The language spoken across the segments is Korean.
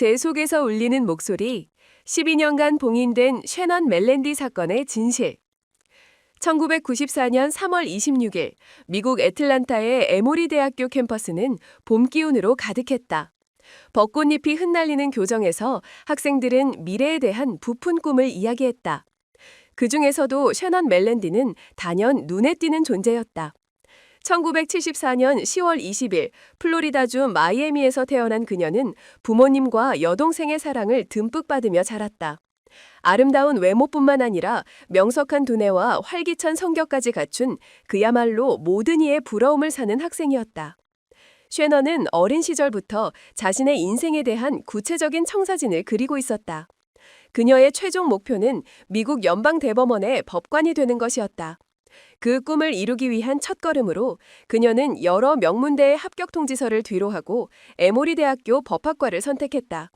제 속에서 울리는 목소리, 12년간 봉인된 쉐넌 멜렌디 사건의 진실. 1994년 3월 26일, 미국 애틀란타의 에모리 대학교 캠퍼스는 봄 기운으로 가득했다. 벚꽃잎이 흩날리는 교정에서 학생들은 미래에 대한 부푼 꿈을 이야기했다. 그 중에서도 셔넌 멜렌디는 단연 눈에 띄는 존재였다. 1974년 10월 20일 플로리다주 마이애미에서 태어난 그녀는 부모님과 여동생의 사랑을 듬뿍 받으며 자랐다. 아름다운 외모뿐만 아니라 명석한 두뇌와 활기찬 성격까지 갖춘 그야말로 모든 이의 부러움을 사는 학생이었다. 쉐너는 어린 시절부터 자신의 인생에 대한 구체적인 청사진을 그리고 있었다. 그녀의 최종 목표는 미국 연방대법원의 법관이 되는 것이었다. 그 꿈을 이루기 위한 첫걸음으로 그녀는 여러 명문대의 합격 통지서를 뒤로하고 에모리 대학교 법학과를 선택했다.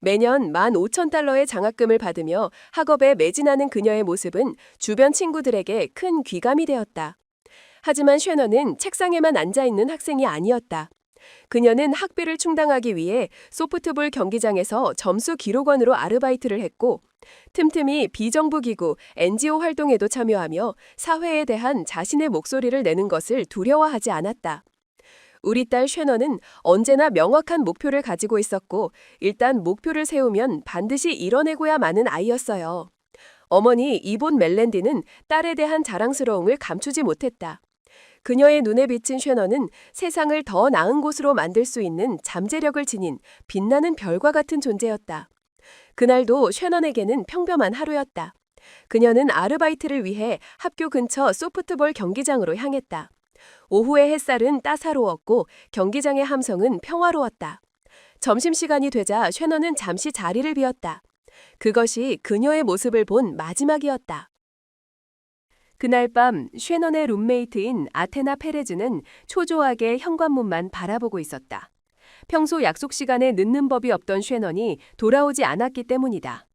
매년 15,000달러의 장학금을 받으며 학업에 매진하는 그녀의 모습은 주변 친구들에게 큰 귀감이 되었다. 하지만 쉐너는 책상에만 앉아 있는 학생이 아니었다. 그녀는 학비를 충당하기 위해 소프트볼 경기장에서 점수 기록원으로 아르바이트를 했고 틈틈이 비정부 기구 NGO 활동에도 참여하며 사회에 대한 자신의 목소리를 내는 것을 두려워하지 않았다. 우리 딸 쉐너는 언제나 명확한 목표를 가지고 있었고 일단 목표를 세우면 반드시 이뤄내고야 마는 아이였어요. 어머니 이본 멜렌디는 딸에 대한 자랑스러움을 감추지 못했다. 그녀의 눈에 비친 쉐너는 세상을 더 나은 곳으로 만들 수 있는 잠재력을 지닌 빛나는 별과 같은 존재였다. 그날도 쉐넌에게는 평범한 하루였다. 그녀는 아르바이트를 위해 학교 근처 소프트볼 경기장으로 향했다. 오후의 햇살은 따사로웠고 경기장의 함성은 평화로웠다. 점심시간이 되자 쉐넌은 잠시 자리를 비웠다. 그것이 그녀의 모습을 본 마지막이었다. 그날 밤 쉐넌의 룸메이트인 아테나 페레즈는 초조하게 현관문만 바라보고 있었다. 평소 약속 시간에 늦는 법이 없던 쉐넌이 돌아오지 않았기 때문이다.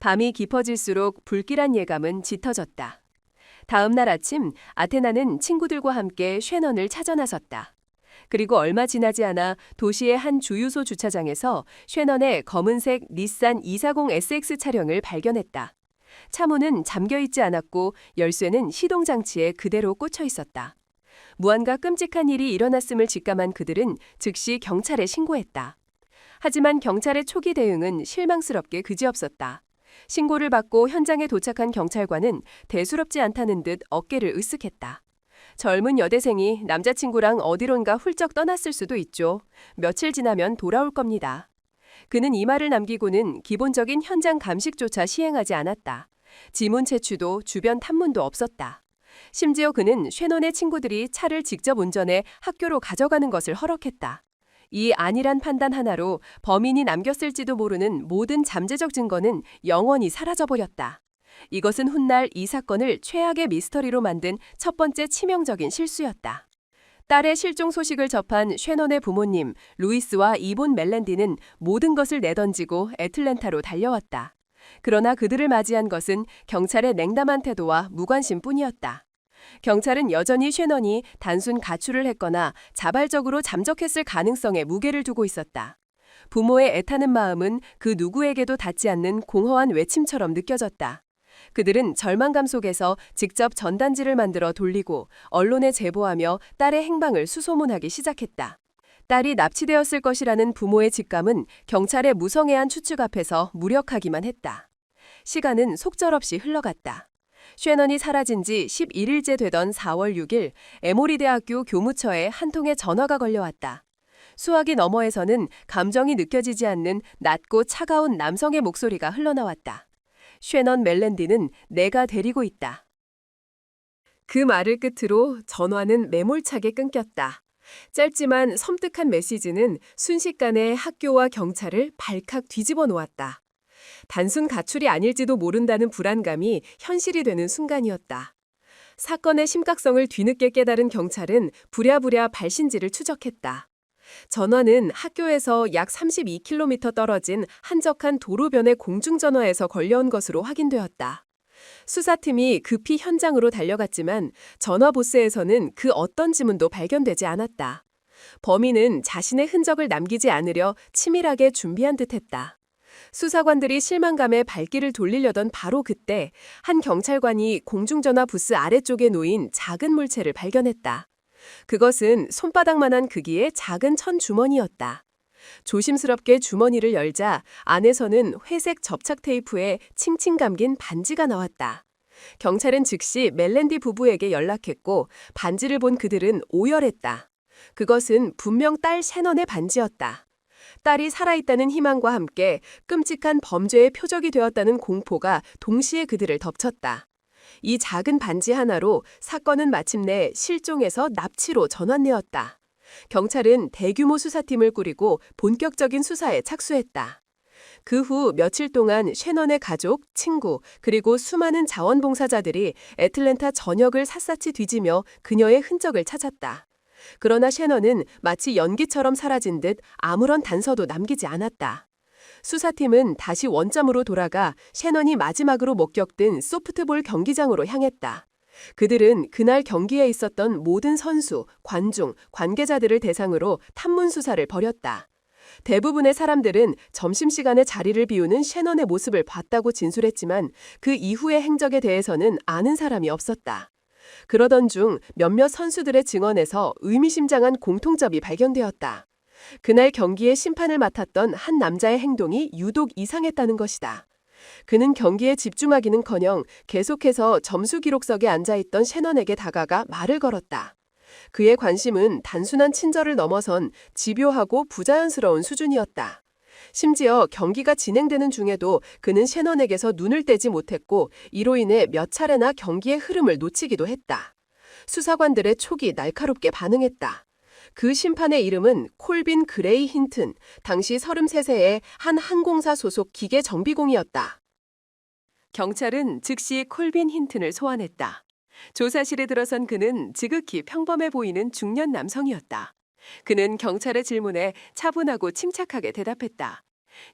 밤이 깊어질수록 불길한 예감은 짙어졌다. 다음 날 아침 아테나는 친구들과 함께 쉐넌을 찾아 나섰다. 그리고 얼마 지나지 않아 도시의 한 주유소 주차장에서 쉐넌의 검은색 닛산 240SX 차량을 발견했다. 차문은 잠겨 있지 않았고 열쇠는 시동 장치에 그대로 꽂혀 있었다. 무언가 끔찍한 일이 일어났음을 직감한 그들은 즉시 경찰에 신고했다. 하지만 경찰의 초기 대응은 실망스럽게 그지없었다. 신고를 받고 현장에 도착한 경찰관은 대수롭지 않다는 듯 어깨를 으쓱했다. 젊은 여대생이 남자친구랑 어디론가 훌쩍 떠났을 수도 있죠. 며칠 지나면 돌아올 겁니다. 그는 이 말을 남기고는 기본적인 현장 감식조차 시행하지 않았다. 지문 채취도 주변 탐문도 없었다. 심지어 그는 쉐논의 친구들이 차를 직접 운전해 학교로 가져가는 것을 허락했다. 이 안일한 판단 하나로 범인이 남겼을지도 모르는 모든 잠재적 증거는 영원히 사라져버렸다. 이것은 훗날 이 사건을 최악의 미스터리로 만든 첫 번째 치명적인 실수였다. 딸의 실종 소식을 접한 쉐넌의 부모님 루이스와 이본 멜랜디는 모든 것을 내던지고 애틀랜타로 달려왔다. 그러나 그들을 맞이한 것은 경찰의 냉담한 태도와 무관심뿐이었다. 경찰은 여전히 쉐넌이 단순 가출을 했거나 자발적으로 잠적했을 가능성에 무게를 두고 있었다. 부모의 애타는 마음은 그 누구에게도 닿지 않는 공허한 외침처럼 느껴졌다. 그들은 절망감 속에서 직접 전단지를 만들어 돌리고 언론에 제보하며 딸의 행방을 수소문하기 시작했다. 딸이 납치되었을 것이라는 부모의 직감은 경찰의 무성해한 추측 앞에서 무력하기만 했다. 시간은 속절없이 흘러갔다. 쉐넌이 사라진 지 11일째 되던 4월 6일 에모리 대학교 교무처에 한 통의 전화가 걸려왔다. 수화기 너머에서는 감정이 느껴지지 않는 낮고 차가운 남성의 목소리가 흘러나왔다. 쉐넌 멜랜디는 내가 데리고 있다. 그 말을 끝으로 전화는 매몰차게 끊겼다. 짧지만 섬뜩한 메시지는 순식간에 학교와 경찰을 발칵 뒤집어 놓았다. 단순 가출이 아닐지도 모른다는 불안감이 현실이 되는 순간이었다. 사건의 심각성을 뒤늦게 깨달은 경찰은 부랴부랴 발신지를 추적했다. 전화는 학교에서 약 32km 떨어진 한적한 도로변의 공중전화에서 걸려온 것으로 확인되었다. 수사팀이 급히 현장으로 달려갔지만 전화 보스에서는 그 어떤 지문도 발견되지 않았다. 범인은 자신의 흔적을 남기지 않으려 치밀하게 준비한 듯했다. 수사관들이 실망감에 발길을 돌리려던 바로 그때 한 경찰관이 공중전화 부스 아래쪽에 놓인 작은 물체를 발견했다. 그것은 손바닥만한 크기의 작은 천 주머니였다. 조심스럽게 주머니를 열자 안에서는 회색 접착 테이프에 칭칭 감긴 반지가 나왔다. 경찰은 즉시 멜렌디 부부에게 연락했고 반지를 본 그들은 오열했다. 그것은 분명 딸 셰넌의 반지였다. 딸이 살아있다는 희망과 함께 끔찍한 범죄의 표적이 되었다는 공포가 동시에 그들을 덮쳤다. 이 작은 반지 하나로 사건은 마침내 실종에서 납치로 전환되었다. 경찰은 대규모 수사팀을 꾸리고 본격적인 수사에 착수했다. 그 후 며칠 동안 셰넌의 가족, 친구, 그리고 수많은 자원봉사자들이 애틀랜타 전역을 샅샅이 뒤지며 그녀의 흔적을 찾았다. 그러나 셰넌은 마치 연기처럼 사라진 듯 아무런 단서도 남기지 않았다. 수사팀은 다시 원점으로 돌아가 셰넌이 마지막으로 목격된 소프트볼 경기장으로 향했다. 그들은 그날 경기에 있었던 모든 선수, 관중, 관계자들을 대상으로 탐문 수사를 벌였다. 대부분의 사람들은 점심시간에 자리를 비우는 셰넌의 모습을 봤다고 진술했지만 그 이후의 행적에 대해서는 아는 사람이 없었다. 그러던 중 몇몇 선수들의 증언에서 의미심장한 공통점이 발견되었다. 그날 경기의 심판을 맡았던 한 남자의 행동이 유독 이상했다는 것이다. 그는 경기에 집중하기는커녕 계속해서 점수 기록석에 앉아있던 셰넌에게 다가가 말을 걸었다. 그의 관심은 단순한 친절을 넘어선 집요하고 부자연스러운 수준이었다. 심지어 경기가 진행되는 중에도 그는 셰넌에게서 눈을 떼지 못했고 이로 인해 몇 차례나 경기의 흐름을 놓치기도 했다. 수사관들의 촉이 날카롭게 반응했다. 그 심판의 이름은 콜빈 그레이 힌튼, 당시 33세의 한 항공사 소속 기계 정비공이었다. 경찰은 즉시 콜빈 힌튼을 소환했다. 조사실에 들어선 그는 지극히 평범해 보이는 중년 남성이었다. 그는 경찰의 질문에 차분하고 침착하게 대답했다.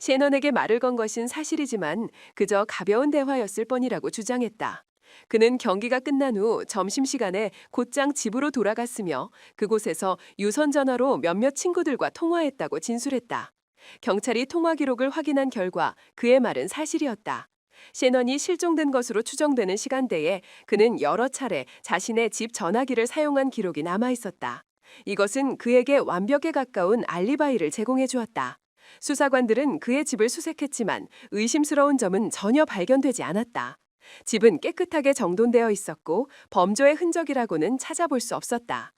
셰넌에게 말을 건 것은 사실이지만 그저 가벼운 대화였을 뿐이라고 주장했다. 그는 경기가 끝난 후 점심시간에 곧장 집으로 돌아갔으며 그곳에서 유선 전화로 몇몇 친구들과 통화했다고 진술했다. 경찰이 통화 기록을 확인한 결과 그의 말은 사실이었다. 셰넌이 실종된 것으로 추정되는 시간대에 그는 여러 차례 자신의 집 전화기를 사용한 기록이 남아 있었다. 이것은 그에게 완벽에 가까운 알리바이를 제공해 주었다. 수사관들은 그의 집을 수색했지만 의심스러운 점은 전혀 발견되지 않았다. 집은 깨끗하게 정돈되어 있었고 범죄의 흔적이라고는 찾아볼 수 없었다.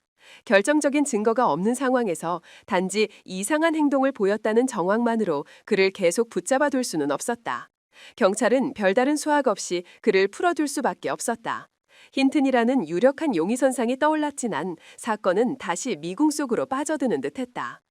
결정적인 증거가 없는 상황에서 단지 이상한 행동을 보였다는 정황만으로 그를 계속 붙잡아 둘 수는 없었다. 경찰은 별다른 수학 없이 그를 풀어둘 수밖에 없었다. 힌튼이라는 유력한 용의선상이 떠올랐지만 사건은 다시 미궁 속으로 빠져드는 듯했다.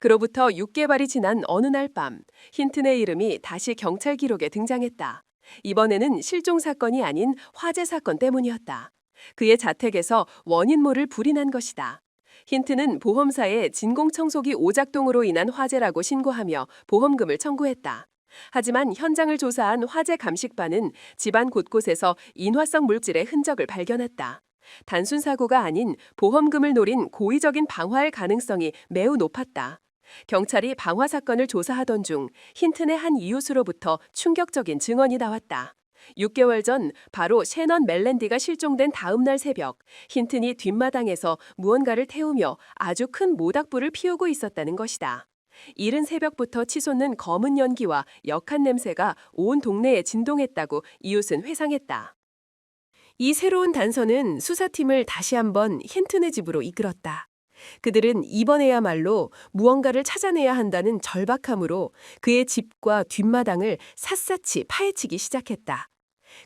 그로부터 6개월이 지난 어느 날 밤, 힌튼의 이름이 다시 경찰 기록에 등장했다. 이번에는 실종 사건이 아닌 화재 사건 때문이었다. 그의 자택에서 원인 모를 불이 난 것이다. 힌트는 보험사에 진공청소기 오작동으로 인한 화재라고 신고하며 보험금을 청구했다. 하지만 현장을 조사한 화재 감식반은 집안 곳곳에서 인화성 물질의 흔적을 발견했다. 단순 사고가 아닌 보험금을 노린 고의적인 방화일 가능성이 매우 높았다. 경찰이 방화 사건을 조사하던 중 힌튼의 한 이웃으로부터 충격적인 증언이 나왔다. 6개월 전 바로 셰넌 멜랜디가 실종된 다음 날 새벽 힌튼이 뒷마당에서 무언가를 태우며 아주 큰 모닥불을 피우고 있었다는 것이다. 이른 새벽부터 치솟는 검은 연기와 역한 냄새가 온 동네에 진동했다고 이웃은 회상했다. 이 새로운 단서는 수사팀을 다시 한번 힌튼의 집으로 이끌었다. 그들은 이번에야말로 무언가를 찾아내야 한다는 절박함으로 그의 집과 뒷마당을 샅샅이 파헤치기 시작했다.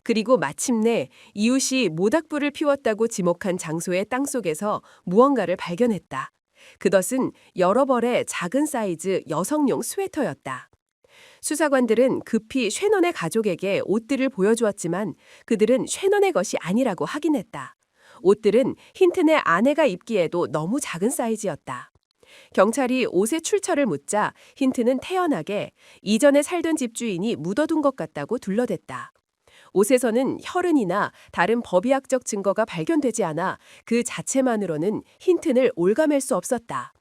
그리고 마침내 이웃이 모닥불을 피웠다고 지목한 장소의 땅속에서 무언가를 발견했다. 그것은 여러 벌의 작은 사이즈 여성용 스웨터였다. 수사관들은 급히 쉐넌의 가족에게 옷들을 보여주었지만 그들은 쉐넌의 것이 아니라고 확인했다. 옷들은 힌튼의 아내가 입기에도 너무 작은 사이즈였다. 경찰이 옷의 출처를 묻자 힌트는 태연하게 이전에 살던 집주인이 묻어둔 것 같다고 둘러댔다. 옷에서는 혈흔이나 다른 법의학적 증거가 발견되지 않아 그 자체만으로는 힌튼을 올가맬 수 없었다.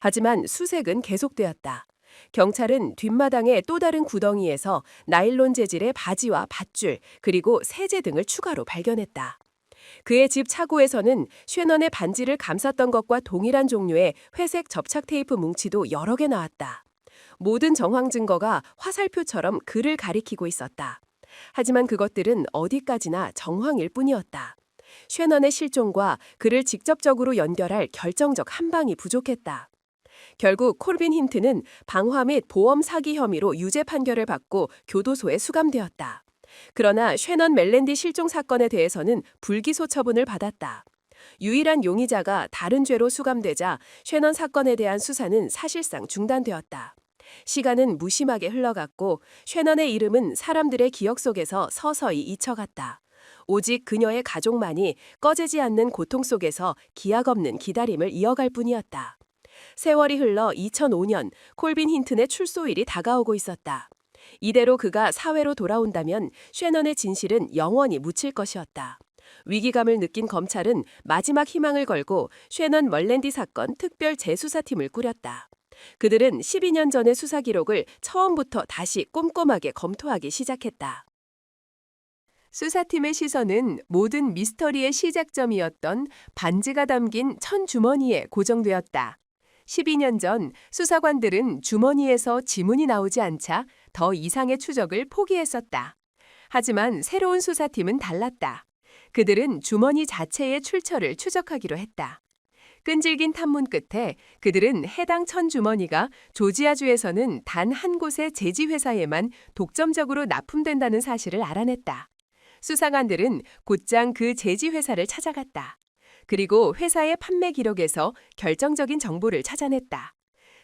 하지만 수색은 계속되었다. 경찰은 뒷마당의 또 다른 구덩이에서 나일론 재질의 바지와 밧줄, 그리고 세제 등을 추가로 발견했다. 그의 집 차고에서는 쉐넌의 반지를 감쌌던 것과 동일한 종류의 회색 접착 테이프 뭉치도 여러 개 나왔다. 모든 정황 증거가 화살표처럼 그를 가리키고 있었다. 하지만 그것들은 어디까지나 정황일 뿐이었다. 쉐넌의 실종과 그를 직접적으로 연결할 결정적 한 방이 부족했다. 결국 콜빈 힌트는 방화 및 보험 사기 혐의로 유죄 판결을 받고 교도소에 수감되었다. 그러나 쉐넌 멜랜디 실종 사건에 대해서는 불기소 처분을 받았다. 유일한 용의자가 다른 죄로 수감되자 쉐넌 사건에 대한 수사는 사실상 중단되었다. 시간은 무심하게 흘러갔고 쉐넌의 이름은 사람들의 기억 속에서 서서히 잊혀갔다. 오직 그녀의 가족만이 꺼지지 않는 고통 속에서 기약 없는 기다림을 이어갈 뿐이었다. 세월이 흘러 2005년 콜빈 힌튼의 출소일이 다가오고 있었다. 이대로 그가 사회로 돌아온다면 쉐넌의 진실은 영원히 묻힐 것이었다. 위기감을 느낀 검찰은 마지막 희망을 걸고 쉐넌 멀랜디 사건 특별 재수사팀을 꾸렸다. 그들은 12년 전의 수사 기록을 처음부터 다시 꼼꼼하게 검토하기 시작했다. 수사팀의 시선은 모든 미스터리의 시작점이었던 반지가 담긴 천 주머니에 고정되었다. 12년 전 수사관들은 주머니에서 지문이 나오지 않자 더 이상의 추적을 포기했었다. 하지만 새로운 수사팀은 달랐다. 그들은 주머니 자체의 출처를 추적하기로 했다. 끈질긴 탐문 끝에 그들은 해당 천 주머니가 조지아주에서는 단 한 곳의 제지 회사에만 독점적으로 납품된다는 사실을 알아냈다. 수사관들은 곧장 그 제지 회사를 찾아갔다. 그리고 회사의 판매 기록에서 결정적인 정보를 찾아냈다.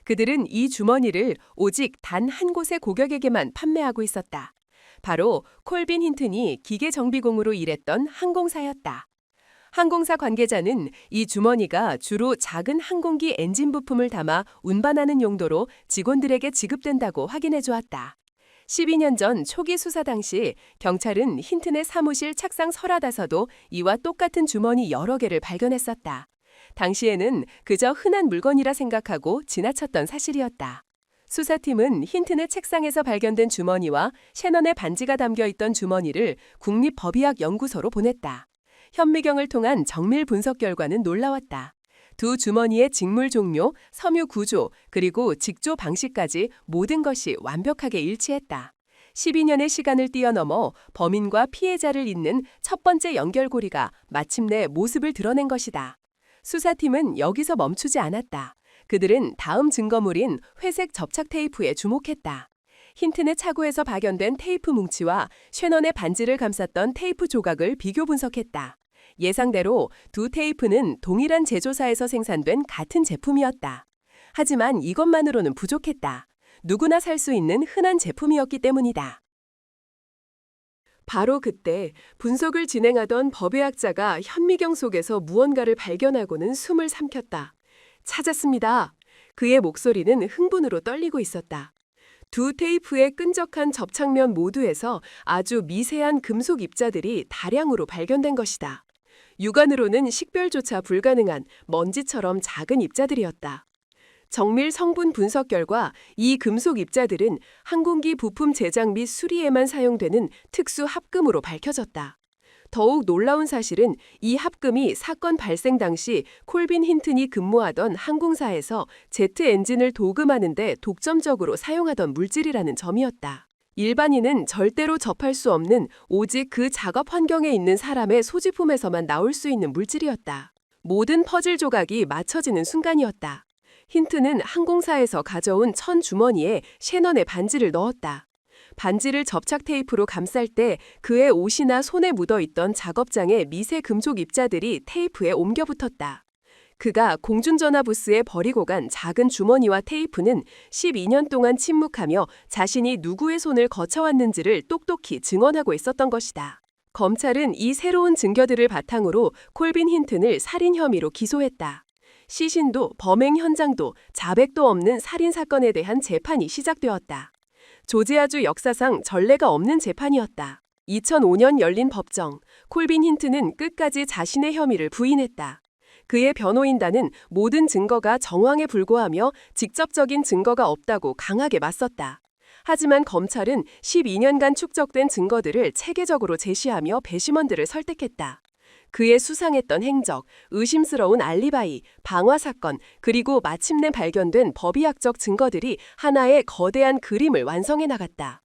그들은 이 주머니를 오직 단 한 곳의 고객에게만 판매하고 있었다. 바로 콜빈 힌튼이 기계 정비공으로 일했던 항공사였다. 항공사 관계자는 이 주머니가 주로 작은 항공기 엔진 부품을 담아 운반하는 용도로 직원들에게 지급된다고 확인해 주었다. 12년 전 초기 수사 당시 경찰은 힌튼의 사무실 책상 서랍에서도 이와 똑같은 주머니 여러 개를 발견했었다. 당시에는 그저 흔한 물건이라 생각하고 지나쳤던 사실이었다. 수사팀은 힌튼의 책상에서 발견된 주머니와 셰넌의 반지가 담겨 있던 주머니를 국립법의학 연구소로 보냈다. 현미경을 통한 정밀 분석 결과는 놀라웠다. 두 주머니의 직물 종료, 섬유 구조, 그리고 직조 방식까지 모든 것이 완벽하게 일치했다. 12년의 시간을 뛰어넘어 범인과 피해자를 잇는 첫 번째 연결고리가 마침내 모습을 드러낸 것이다. 수사팀은 여기서 멈추지 않았다. 그들은 다음 증거물인 회색 접착 테이프에 주목했다. 힌튼의 차고에서 발견된 테이프 뭉치와 쉐넌의 반지를 감쌌던 테이프 조각을 비교 분석했다. 예상대로 두 테이프는 동일한 제조사에서 생산된 같은 제품이었다. 하지만 이것만으로는 부족했다. 누구나 살 수 있는 흔한 제품이었기 때문이다. 바로 그때 분석을 진행하던 법의학자가 현미경 속에서 무언가를 발견하고는 숨을 삼켰다. 찾았습니다. 그의 목소리는 흥분으로 떨리고 있었다. 두 테이프의 끈적한 접착면 모두에서 아주 미세한 금속 입자들이 다량으로 발견된 것이다. 육안으로는 식별조차 불가능한 먼지처럼 작은 입자들이었다. 정밀 성분 분석 결과 이 금속 입자들은 항공기 부품 제작 및 수리에만 사용되는 특수 합금으로 밝혀졌다. 더욱 놀라운 사실은 이 합금이 사건 발생 당시 콜빈 힌튼이 근무하던 항공사에서 제트 엔진을 도금하는 데 독점적으로 사용하던 물질이라는 점이었다. 일반인은 절대로 접할 수 없는 오직 그 작업 환경에 있는 사람의 소지품에서만 나올 수 있는 물질이었다. 모든 퍼즐 조각이 맞춰지는 순간이었다. 힌트는 항공사에서 가져온 천 주머니에 셰넌의 반지를 넣었다. 반지를 접착 테이프로 감쌀 때 그의 옷이나 손에 묻어 있던 작업장의 미세 금속 입자들이 테이프에 옮겨 붙었다. 그가 공중전화 부스에 버리고 간 작은 주머니와 테이프는 12년 동안 침묵하며 자신이 누구의 손을 거쳐왔는지를 똑똑히 증언하고 있었던 것이다. 검찰은 이 새로운 증거들을 바탕으로 콜빈 힌튼을 살인 혐의로 기소했다. 시신도 범행 현장도 자백도 없는 살인 사건에 대한 재판이 시작되었다. 조지아주 역사상 전례가 없는 재판이었다. 2005년 열린 법정, 콜빈 힌트는 끝까지 자신의 혐의를 부인했다. 그의 변호인단은 모든 증거가 정황에 불과하며 직접적인 증거가 없다고 강하게 맞섰다. 하지만 검찰은 12년간 축적된 증거들을 체계적으로 제시하며 배심원들을 설득했다. 그의 수상했던 행적, 의심스러운 알리바이, 방화 사건, 그리고 마침내 발견된 법의학적 증거들이 하나의 거대한 그림을 완성해 나갔다.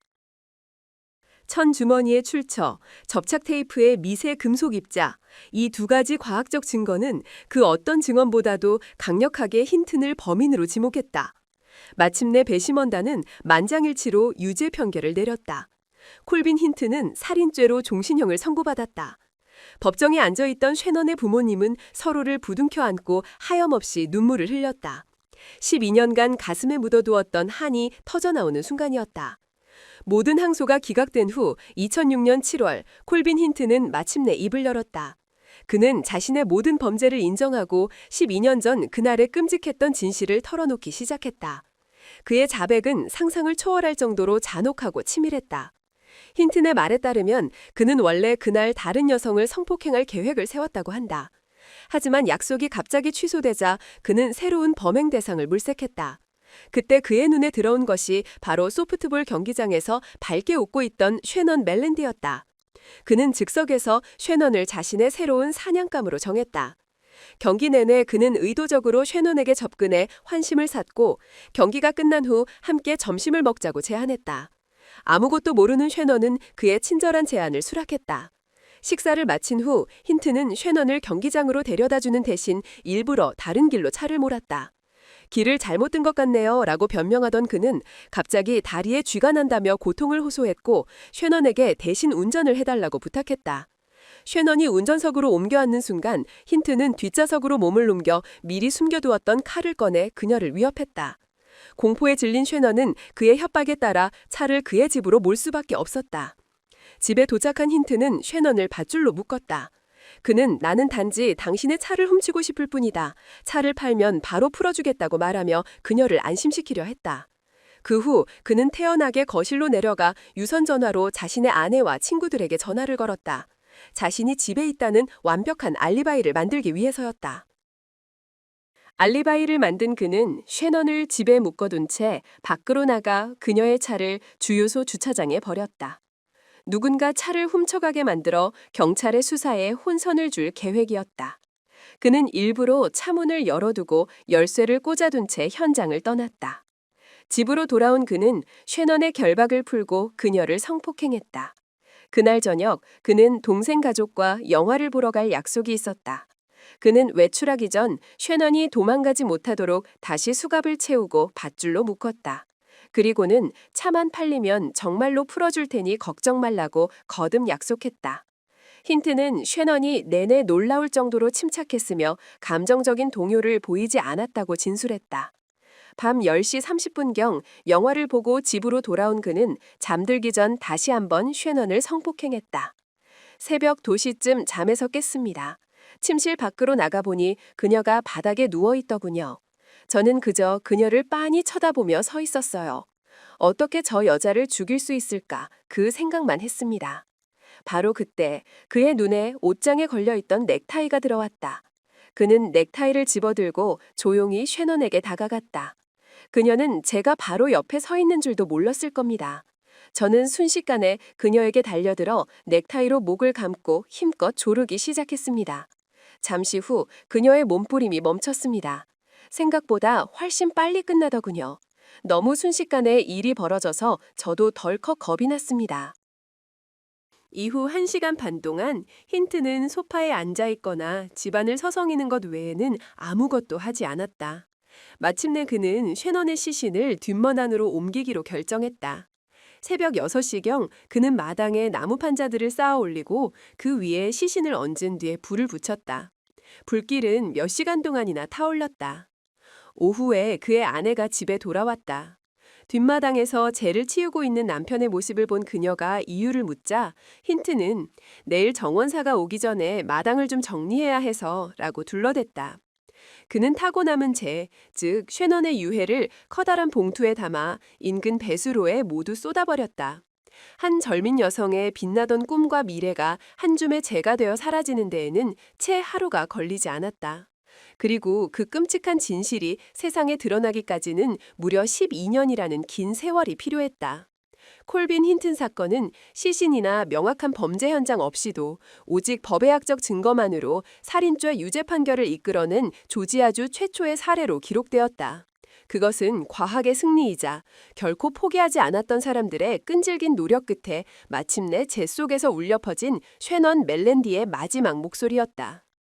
천 주머니의 출처, 접착 테이프의 미세 금속 입자, 이 두 가지 과학적 증거는 그 어떤 증언보다도 강력하게 힌튼을 범인으로 지목했다. 마침내 배심원단은 만장일치로 유죄 판결을 내렸다. 콜빈 힌트는 살인죄로 종신형을 선고받았다. 법정에 앉아있던 쉐넌의 부모님은 서로를 부둥켜 안고 하염없이 눈물을 흘렸다. 12년간 가슴에 묻어두었던 한이 터져나오는 순간이었다. 모든 항소가 기각된 후 2006년 7월 콜빈 힌트는 마침내 입을 열었다. 그는 자신의 모든 범죄를 인정하고 12년 전 그날의 끔찍했던 진실을 털어놓기 시작했다. 그의 자백은 상상을 초월할 정도로 잔혹하고 치밀했다. 힌튼의 말에 따르면 그는 원래 그날 다른 여성을 성폭행할 계획을 세웠다고 한다. 하지만 약속이 갑자기 취소되자 그는 새로운 범행 대상을 물색했다. 그때 그의 눈에 들어온 것이 바로 소프트볼 경기장에서 밝게 웃고 있던 쉐넌 멜랜디였다. 그는 즉석에서 쉐넌을 자신의 새로운 사냥감으로 정했다. 경기 내내 그는 의도적으로 쉐넌에게 접근해 환심을 샀고 경기가 끝난 후 함께 점심을 먹자고 제안했다. 아무것도 모르는 쉐넌은 그의 친절한 제안을 수락했다. 식사를 마친 후 힌트는 쉐넌을 경기장으로 데려다 주는 대신 일부러 다른 길로 차를 몰았다. 길을 잘못 든 것 같네요 라고 변명하던 그는 갑자기 다리에 쥐가 난다며 고통을 호소했고 쉐넌에게 대신 운전을 해달라고 부탁했다. 쉐넌이 운전석으로 옮겨 앉는 순간 힌트는 뒷좌석으로 몸을 넘겨 미리 숨겨두었던 칼을 꺼내 그녀를 위협했다. 공포에 질린 쉐넌은 그의 협박에 따라 차를 그의 집으로 몰 수밖에 없었다. 집에 도착한 힌트는 쉐넌을 밧줄로 묶었다. 그는 나는 단지 당신의 차를 훔치고 싶을 뿐이다. 차를 팔면 바로 풀어주겠다고 말하며 그녀를 안심시키려 했다. 그 후 그는 태연하게 거실로 내려가 유선 전화로 자신의 아내와 친구들에게 전화를 걸었다. 자신이 집에 있다는 완벽한 알리바이를 만들기 위해서였다. 알리바이를 만든 그는 쉐넌을 집에 묶어둔 채 밖으로 나가 그녀의 차를 주유소 주차장에 버렸다. 누군가 차를 훔쳐가게 만들어 경찰의 수사에 혼선을 줄 계획이었다. 그는 일부러 차 문을 열어두고 열쇠를 꽂아둔 채 현장을 떠났다. 집으로 돌아온 그는 쉐넌의 결박을 풀고 그녀를 성폭행했다. 그날 저녁 그는 동생 가족과 영화를 보러 갈 약속이 있었다. 그는 외출하기 전 쉐넌이 도망가지 못하도록 다시 수갑을 채우고 밧줄로 묶었다. 그리고는 차만 팔리면 정말로 풀어줄 테니 걱정 말라고 거듭 약속했다. 힌트는 쉐넌이 내내 놀라울 정도로 침착했으며 감정적인 동요를 보이지 않았다고 진술했다. 밤 10시 30분경 영화를 보고 집으로 돌아온 그는 잠들기 전 다시 한번 쉐넌을 성폭행했다. 새벽 도시쯤 잠에서 깼습니다. 침실 밖으로 나가보니 그녀가 바닥에 누워 있더군요. 저는 그저 그녀를 빤히 쳐다보며 서 있었어요. 어떻게 저 여자를 죽일 수 있을까 그 생각만 했습니다. 바로 그때 그의 눈에 옷장에 걸려 있던 넥타이가 들어왔다. 그는 넥타이를 집어들고 조용히 쉐넌에게 다가갔다. 그녀는 제가 바로 옆에 서 있는 줄도 몰랐을 겁니다. 저는 순식간에 그녀에게 달려들어 넥타이로 목을 감고 힘껏 조르기 시작했습니다. 잠시 후 그녀의 몸부림이 멈췄습니다. 생각보다 훨씬 빨리 끝나더군요. 너무 순식간에 일이 벌어져서 저도 덜컥 겁이 났습니다. 이후 1시간 반 동안 힌트는 소파에 앉아 있거나 집안을 서성이는 것 외에는 아무것도 하지 않았다. 마침내 그는 쉐넌의 시신을 뒷문 안으로 옮기기로 결정했다. 새벽 6시경 그는 마당에 나무 판자들을 쌓아 올리고 그 위에 시신을 얹은 뒤에 불을 붙였다. 불길은 몇 시간 동안이나 타올렸다. 오후에 그의 아내가 집에 돌아왔다. 뒷마당에서 재를 치우고 있는 남편의 모습을 본 그녀가 이유를 묻자 힌트는 내일 정원사가 오기 전에 마당을 좀 정리해야 해서 라고 둘러댔다. 그는 타고 남은 재, 즉 쉐넌의 유해를 커다란 봉투에 담아 인근 배수로에 모두 쏟아버렸다. 한 젊은 여성의 빛나던 꿈과 미래가 한 줌의 재가 되어 사라지는 데에는 채 하루가 걸리지 않았다. 그리고 그 끔찍한 진실이 세상에 드러나기까지는 무려 12년이라는 긴 세월이 필요했다. 콜빈 힌튼 사건은 시신이나 명확한 범죄 현장 없이도 오직 법의학적 증거만으로 살인죄 유죄 판결을 이끌어낸 조지아주 최초의 사례로 기록되었다. 그것은 과학의 승리이자 결코 포기하지 않았던 사람들의 끈질긴 노력 끝에 마침내 재 속에서 울려 퍼진 쉐넌 멜렌디의 마지막 목소리였다.